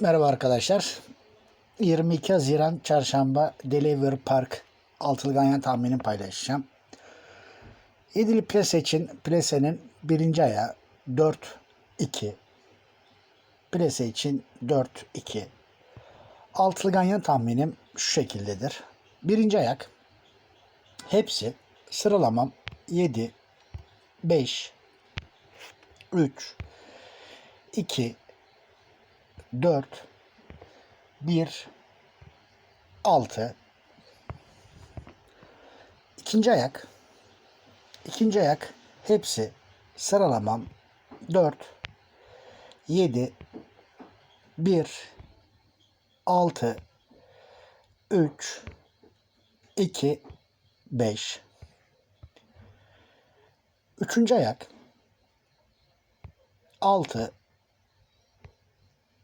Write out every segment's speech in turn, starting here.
Merhaba arkadaşlar. 22 Haziran Çarşamba Deliver Park altılı ganyan tahminini paylaşacağım. Yedili plase için plasenin birinci ayağı 4-2. Plase için 4-2. Altılı ganyan tahminim şu şekildedir. Birinci ayak hepsi sıralamam 7 5 3 2 4 1 6 İkinci ayak. İkinci ayak hepsi sıralamam. 4 7 1 6 3 2 5 Üçüncü ayak. 6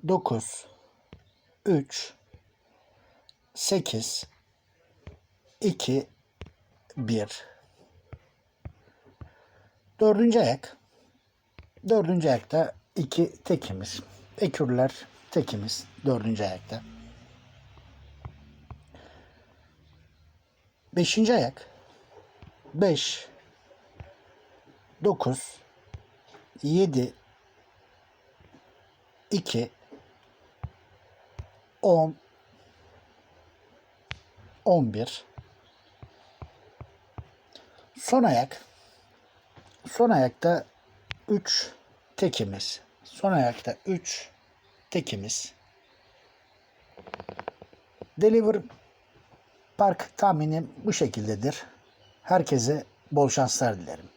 9 3 8 2 1 Dördüncü ayak Dördüncü ayakta iki tekimiz. Ekürler tekimiz dördüncü ayakta. Beşinci ayak 5 9 7 2 10 11 Son ayak Son ayakta 3 tekimiz. Son ayakta 3 tekimiz. Deliver Park tahminim bu şekildedir. Herkese bol şanslar dilerim.